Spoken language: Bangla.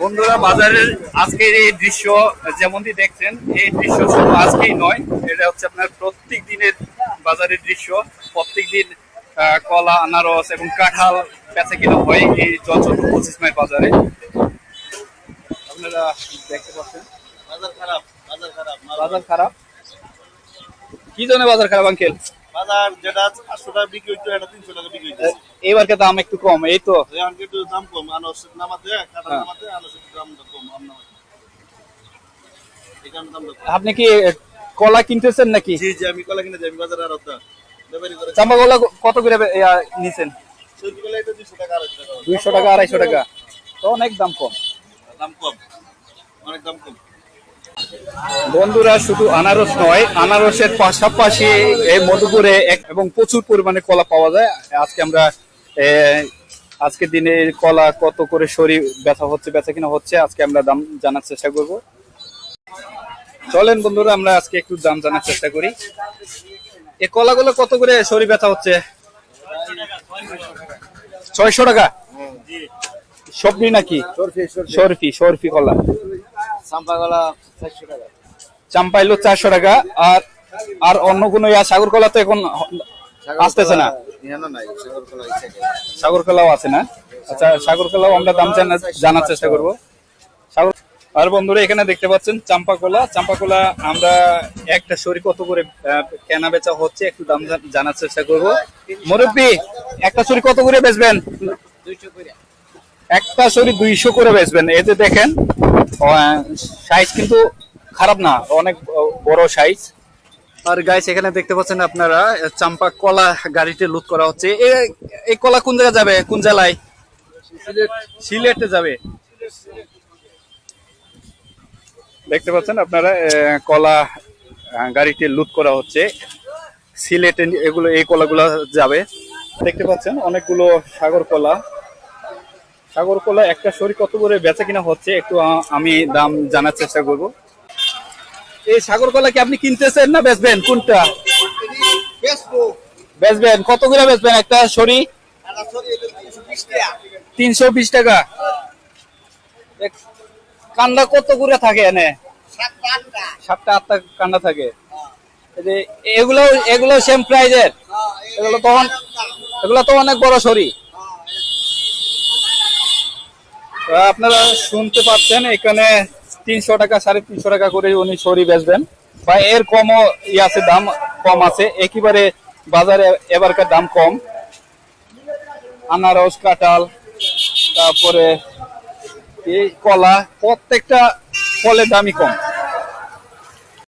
বন্ধুরা বাজারের আজকের এই দৃশ্য যেমনটি দেখছেন এই দৃশ্য শুধু আজকেই নয় এটা হচ্ছে আপনার প্রত্যেক দিনের বাজারের দৃশ্য। প্রত্যেক দিন কলা আনারস এবং কাঁঠাল বেচা কিনা হয় এই চঞ্চল পঁচিশ মাইল বাজারে। আপনারা দেখতে পাচ্ছেন। বাজার খারাপ বাজার খারাপ বাজার খারাপ। কি জন্য বাজার খারাপ আঙ্কেল? বাজার যেটা আটশো টাকা বিক্রি হইতো এটা তিনশো টাকা বিক্রি এবারকে দাম একটু কম এই তো। একটু দাম কম আনারস নামাতে কাঁঠাল হ্যাঁ। নামাতে আনারস একটু দামটা কম। আপনি কি কলা কিনতেছেন নাকি? জি জি আমি কলা কিনে আমি বাজারে আর ব্যাপারি কলা কত করে নিছেন? দুইশো টাকা আড়াইশো টাকা। তো অনেক দাম কম। দাম কম অনেক দাম কম। বন্ধুরা শুধু আনারস নয় আনারসের পাশাপাশি এই মধুপুরে এবং প্রচুর পরিমাণে কলা পাওয়া যায়। আজকে আমরা এ, আজকের দিনে কলা কত করে শরীর ব্যথা হচ্ছে ব্যথা কিনা হচ্ছে আজকে আমরা দাম জানার চেষ্টা করব। চলেন বন্ধুরা আমরা আজকে একটু দাম জানার চেষ্টা করি। এই কলাগুলো কত করে শরীর ব্যথা হচ্ছে? ছয়শো টাকা। সবজি নাকি? সরফি সরফি কলা। সাম্পা চারশো টাকা। চাম্পাইলো চারশো টাকা আর আর অন্য কোনো ইয়া সাগর কলা তো এখন আসতেছে না? ইহানো নাই সাগর কলাও আছে না? আচ্ছা সাগর কলাও আমরা দাম জানা- জানার চেষ্টা করব। সাগর আর বন্ধুরা এখানে দেখতে পাচ্ছেন চাম্পা কলা চাম্পা কলা আমরা একটা শরীর কত করে কেনা বেচা হচ্ছে একটু দাম জানার চেষ্টা করব। মুরব্বী একটা শরীর কত করে বেচবেন? একটা শরীর দুইশো করে বেচবেন। এতে দেখেন সাইজ কিন্তু খারাপ না অনেক বড় সাইজ আর গাইস এখানে দেখতে পাচ্ছেন আপনারা চাম্পা কলা গাড়িতে লুট করা হচ্ছে। এই কলা কোন জায়গায় যাবে? কোন জেলায়? সিলেটে যাবে। দেখতে পাচ্ছেন আপনারা কলা গাড়িতে লুট করা হচ্ছে। সিলেটে এগুলো এই কলাগুলো যাবে। দেখতে পাচ্ছেন অনেকগুলো সাগর কলা। সাগর কলা একটা শরীর কত করে বেচা কিনা হচ্ছে একটু আমি দাম জানার চেষ্টা করব। এই সাগর কলা কি আপনি কিনতেছেন না বেচবেন? কোনটা? বেচবেন। কত করে বেচবেন একটা সরি তিনশো বিশ টাকা। কান্দা কত করে থাকে এনে? সাতটা আটটা। কান্দা থাকে। যে এগুলো এগুলো সেম প্রাইজের এগুলো তো এগুলো তো অনেক বড় সরি তো আপনারা শুনতে পাচ্ছেন, এখানে তিনশো টাকা, সাড়ে তিনশো টাকা করে উনি সরি বেচবেন। বা এর কমও ই আছে, দাম কম আছে। একেবারে বাজারে এবারকার দাম কম। আনারস, কাঁঠাল, তারপরে এই কলা, প্রত্যেকটা ফলের দামই কম।